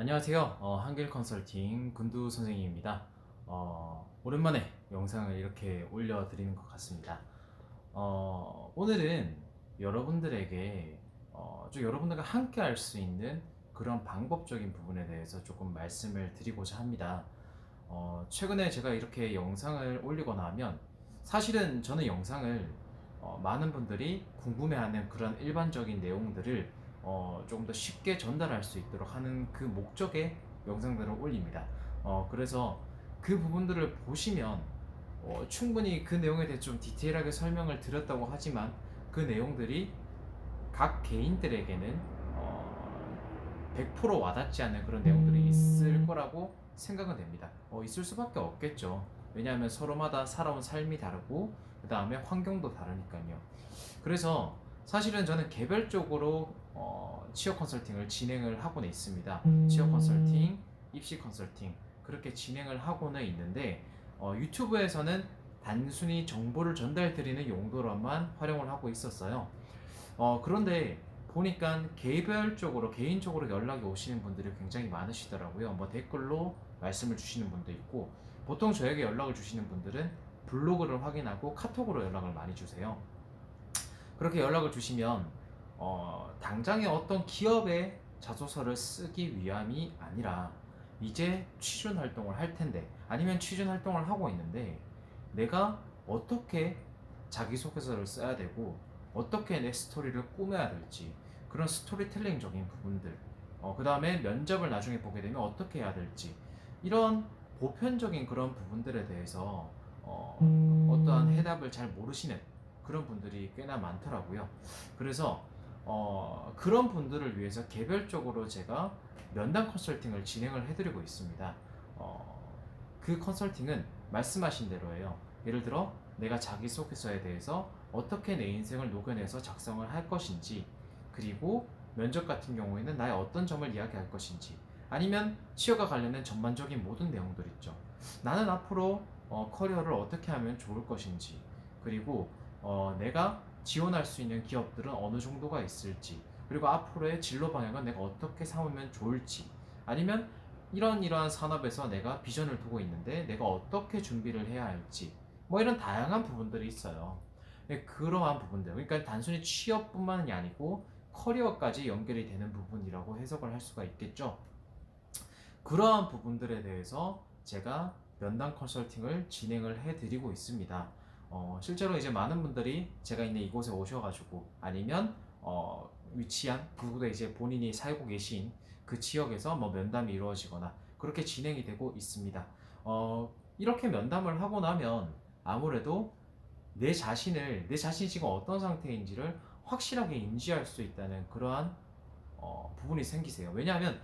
안녕하세요. 어, 한길 컨설팅 군두 선생님입니다. 어, 오랜만에 영상을 이렇게 올려드리는 것 같습니다. 어, 오늘은 여러분들에게 어, 좀 여러분들과 함께 할 수 있는 그런 방법적인 부분에 대해서 조금 말씀을 드리고자 합니다. 어, 최근에 제가 이렇게 영상을 올리거나 하면 사실은 저는 영상을 어, 많은 분들이 궁금해하는 그런 일반적인 내용들을 어, 조금 더 쉽게 전달할 수 있도록 하는 그 목적의 영상들을 올립니다. 어, 그래서 그 부분들을 보시면 어, 충분히 그 내용에 대해 좀 디테일하게 설명을 드렸다고 하지만 그 내용들이 각 개인들에게는 어, 100% 와닿지 않는 그런 내용들이 있을 거라고 생각은 됩니다. 어, 있을 수밖에 없겠죠. 왜냐하면 서로마다 살아온 삶이 다르고 그 다음에 환경도 다르니까요. 그래서 사실은 저는 개별적으로 어, 취업 컨설팅을 진행을 하고는 있습니다. 취업 컨설팅, 입시 컨설팅 그렇게 진행을 하고는 있는데 어, 유튜브에서는 단순히 정보를 전달 드리는 용도로만 활용을 하고 있었어요. 어, 그런데 보니까 개별적으로 개인적으로 연락이 오시는 분들이 굉장히 많으시더라고요. 뭐 댓글로 말씀을 주시는 분도 있고 보통 저에게 연락을 주시는 분들은 블로그를 확인하고 카톡으로 연락을 많이 주세요. 그렇게 연락을 주시면 어, 당장의 어떤 기업의 자소서를 쓰기 위함이 아니라 이제 취준 활동을 할 텐데 아니면 취준 활동을 하고 있는데 내가 어떻게 자기소개서를 써야 되고 어떻게 내 스토리를 꾸며야 될지 그런 스토리텔링적인 부분들 어, 그 다음에 면접을 나중에 보게 되면 어떻게 해야 될지 이런 보편적인 그런 부분들에 대해서 어, 어떠한 해답을 잘 모르시는 그런 분들이 꽤나 많더라고요. 그래서 어, 그런 분들을 위해서 개별적으로 제가 면담 컨설팅을 진행을 해드리고 있습니다. 어, 그 컨설팅은 말씀하신 대로예요. 예를 들어 내가 자기소개서에 대해서 어떻게 내 인생을 녹여내서 작성을 할 것인지 그리고 면접 같은 경우에는 나의 어떤 점을 이야기할 것인지 아니면 취업과 관련된 전반적인 모든 내용들 있죠. 나는 앞으로 어, 커리어를 어떻게 하면 좋을 것인지 그리고 어, 내가 지원할 수 있는 기업들은 어느 정도가 있을지 그리고 앞으로의 진로 방향은 내가 어떻게 삼으면 좋을지 아니면 이런 이러한 산업에서 내가 비전을 두고 있는데 내가 어떻게 준비를 해야 할지 뭐 이런 다양한 부분들이 있어요. 네, 그러한 부분들 그러니까 단순히 취업뿐만이 아니고 커리어까지 연결이 되는 부분이라고 해석을 할 수가 있겠죠. 그러한 부분들에 대해서 제가 면담 컨설팅을 진행을 해드리고 있습니다. 어, 실제로 이제 많은 분들이 제가 있는 이곳에 오셔가지고 아니면 어, 위치한 그곳에 이제 본인이 살고 계신 그 지역에서 뭐 면담이 이루어지거나 그렇게 진행이 되고 있습니다. 어, 이렇게 면담을 하고 나면 아무래도 내 자신을 내 자신이 지금 어떤 상태인지를 확실하게 인지할 수 있다는 그러한 어, 부분이 생기세요. 왜냐하면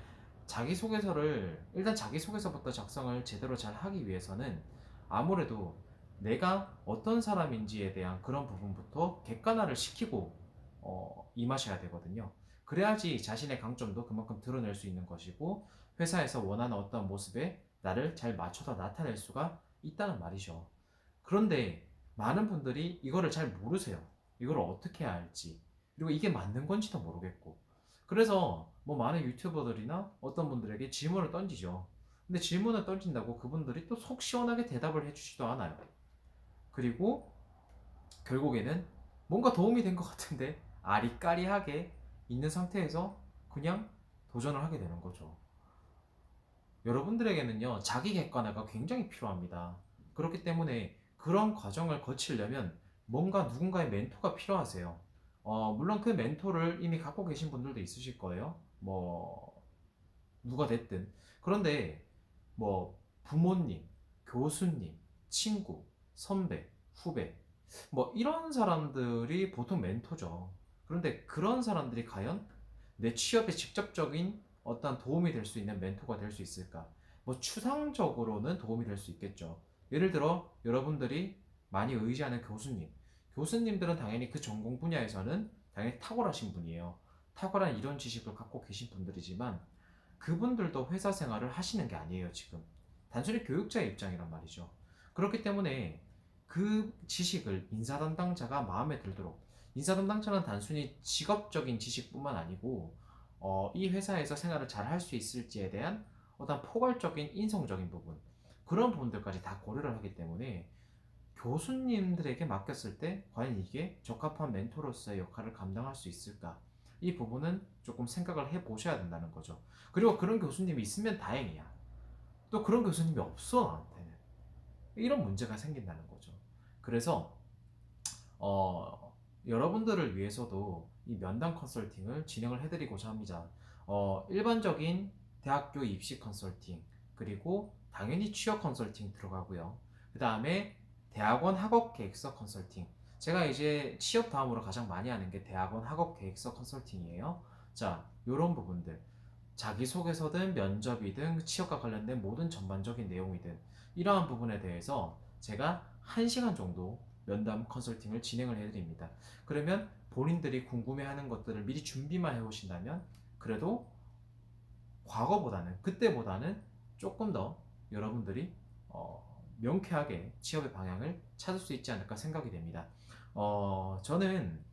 자기소개서를 일단 자기소개서부터 작성을 제대로 잘 하기 위해서는 아무래도 내가 어떤 사람인지에 대한 그런 부분부터 객관화를 시키고 어, 임하셔야 되거든요. 그래야지 자신의 강점도 그만큼 드러낼 수 있는 것이고 회사에서 원하는 어떤 모습에 나를 잘 맞춰서 나타낼 수가 있다는 말이죠. 그런데 많은 분들이 이거를 잘 모르세요. 이걸 어떻게 해야 할지 그리고 이게 맞는 건지도 모르겠고 그래서 뭐 많은 유튜버들이나 어떤 분들에게 질문을 던지죠. 근데 질문을 던진다고 그분들이 또 속 시원하게 대답을 해주지도 않아요. 그리고 결국에는 뭔가 도움이 된 것 같은데 아리까리하게 있는 상태에서 그냥 도전을 하게 되는 거죠. 여러분들에게는요, 자기 객관화가 굉장히 필요합니다. 그렇기 때문에 그런 과정을 거치려면 뭔가 누군가의 멘토가 필요하세요. 어, 물론 그 멘토를 이미 갖고 계신 분들도 있으실 거예요. 뭐, 누가 됐든. 그런데, 뭐, 부모님, 교수님, 친구, 선배, 후배, 뭐, 이런 사람들이 보통 멘토죠. 그런데 그런 사람들이 과연 내 취업에 직접적인 어떤 도움이 될 수 있는 멘토가 될 수 있을까? 뭐, 추상적으로는 도움이 될 수 있겠죠. 예를 들어, 여러분들이 많이 의지하는 교수님, 교수님들은 당연히 그 전공 분야에서는 당연히 탁월하신 분이에요. 탁월한 이런 지식을 갖고 계신 분들이지만 그분들도 회사 생활을 하시는 게 아니에요, 지금. 단순히 교육자의 입장이란 말이죠. 그렇기 때문에 그 지식을 인사 담당자가 마음에 들도록. 인사 담당자는 단순히 직업적인 지식뿐만 아니고 어, 이 회사에서 생활을 잘 할 수 있을지에 대한 어떤 포괄적인 인성적인 부분. 그런 부분들까지 다 고려를 하기 때문에 교수님들에게 맡겼을 때 과연 이게 적합한 멘토로서의 역할을 감당할 수 있을까? 이 부분은 조금 생각을 해 보셔야 된다는 거죠. 그리고 그런 교수님이 있으면 다행이야. 또 그런 교수님이 없어 나한테는 이런 문제가 생긴다는 거죠 그래서 어, 여러분들을 위해서도 이 면담 컨설팅을 진행을 해드리고자 합니다. 어, 일반적인 대학교 입시 컨설팅 그리고 당연히 취업 컨설팅 들어가고요. 그 다음에 대학원 학업 계획서 컨설팅. 제가 이제 취업 다음으로 가장 많이 하는 게 대학원 학업 계획서 컨설팅이에요. 자, 이런 부분들. 자기소개서든 면접이든 취업과 관련된 모든 전반적인 내용이든 이러한 부분에 대해서 제가 1시간 정도 면담 컨설팅을 진행을 해드립니다. 그러면 본인들이 궁금해하는 것들을 미리 준비만 해오신다면 그래도 과거보다는 그때보다는 조금 더 여러분들이 어, 명쾌하게 취업의 방향을 찾을 수 있지 않을까 생각이 됩니다. 어, 저는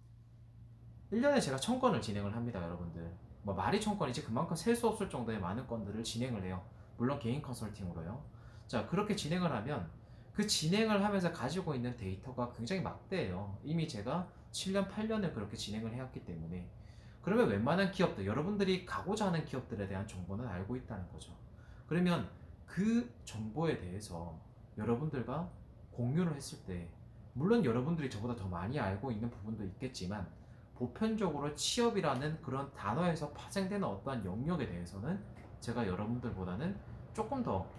1년에 제가 천 건을 진행을 합니다, 여러분들. 뭐 말이 천 건이지 그만큼 셀 수 없을 정도의 많은 건들을 진행을 해요. 물론 개인 컨설팅으로요. 자, 그렇게 진행을 하면 그 진행을 하면서 가지고 있는 데이터가 굉장히 막대해요. 이미 제가 7년, 8년을 그렇게 진행을 해왔기 때문에 그러면 웬만한 기업들, 여러분들이 가고자 하는 기업들에 대한 정보는 알고 있다는 거죠. 그러면 그 정보에 대해서 여러분들과 공유를 했을 때 물론 여러분들이 저보다 더 많이 알고 있는 부분도 있겠지만 보편적으로 취업이라는 그런 단어에서 파생되는 어떠한 영역에 대해서는 제가 여러분들보다는 조금 더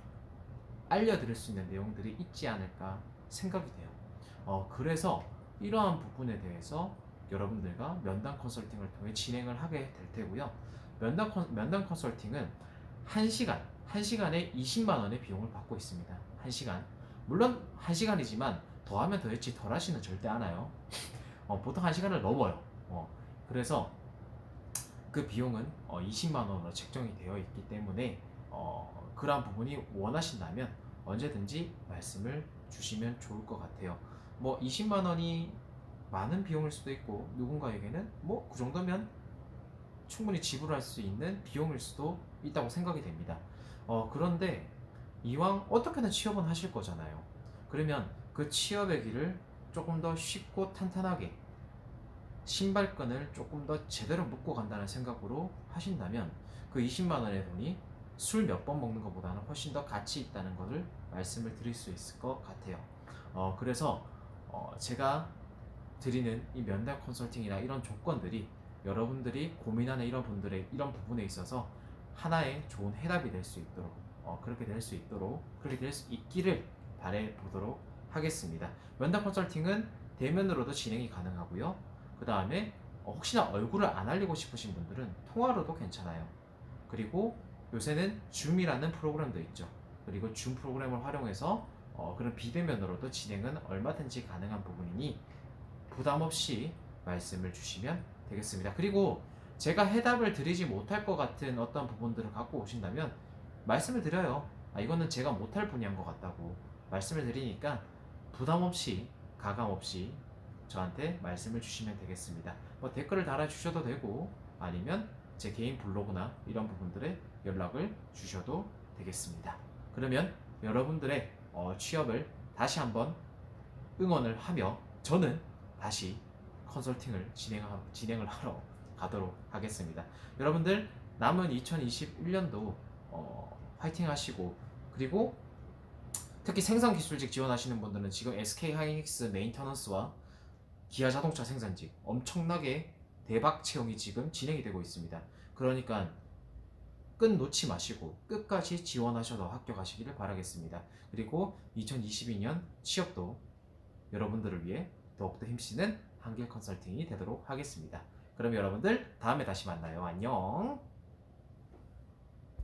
알려드릴 수 있는 내용들이 있지 않을까 생각이 돼요. 어, 그래서 이러한 부분에 대해서 여러분들과 면담 컨설팅을 통해 진행을 하게 될 테고요. 면담, 컨, 면담 컨설팅은 1시간, 1시간에 20만 원의 비용을 받고 있습니다. 1시간. 물론 1시간이지만 더하면 더했지 덜하시는 절대 않아요. 어, 보통 1시간을 넘어요. 어, 그래서 그 비용은 어, 20만 원으로 책정이 되어 있기 때문에 어, 그러한 부분이 원하신다면 언제든지 말씀을 주시면 좋을 것 같아요. 뭐 20만 원이 많은 비용일 수도 있고 누군가에게는 뭐 그 정도면 충분히 지불할 수 있는 비용일 수도 있다고 생각이 됩니다. 어, 그런데 이왕 어떻게든 취업은 하실 거잖아요. 그러면 그 취업의 길을 조금 더 쉽고 탄탄하게 신발끈을 조금 더 제대로 묶고 간다는 생각으로 하신다면 그 20만 원의 돈이 술 몇 번 먹는 것보다는 훨씬 더 가치 있다는 것을 말씀을 드릴 수 있을 것 같아요. 어, 그래서 어, 제가 드리는 이 면담 컨설팅이나 이런 조건들이 여러분들이 고민하는 이런 분들의 이런 부분에 있어서 하나의 좋은 해답이 될 수 있도록 어, 그렇게 될 수 있도록 그렇게 될 수 있기를 바래 보도록 하겠습니다. 면담 컨설팅은 대면으로도 진행이 가능하고요. 그 다음에 어, 혹시나 얼굴을 안 알리고 싶으신 분들은 통화로도 괜찮아요. 그리고 요새는 줌이라는 프로그램도 있죠. 그리고 줌 프로그램을 활용해서 어, 그런 비대면으로도 진행은 얼마든지 가능한 부분이니 부담 없이 말씀을 주시면 되겠습니다. 그리고 제가 해답을 드리지 못할 것 같은 어떤 부분들을 갖고 오신다면 말씀을 드려요. 아, 이거는 제가 못할 분야인 것 같다고 말씀을 드리니까 부담 없이 가감 없이 저한테 말씀을 주시면 되겠습니다. 뭐 댓글을 달아주셔도 되고 아니면 제 개인 블로그나 이런 부분들에 연락을 주셔도 되겠습니다. 그러면 여러분들의 어, 취업을 다시 한번 응원을 하며 저는 다시 컨설팅을 진행을 하러 가도록 하겠습니다. 여러분들 남은 2021년도 어, 화이팅 하시고 그리고 특히 생산 기술직 지원하시는 분들은 지금 SK 하이닉스 메인터넌스와 기아 자동차 생산직 엄청나게 대박 채용이 지금 진행이 되고 있습니다. 그러니까 끝 놓지 마시고 끝까지 지원하셔서 합격하시기를 바라겠습니다. 그리고 2022년 취업도 여러분들을 위해 더욱더 힘쓰는 한길 컨설팅이 되도록 하겠습니다. 그럼 여러분들 다음에 다시 만나요. 안녕.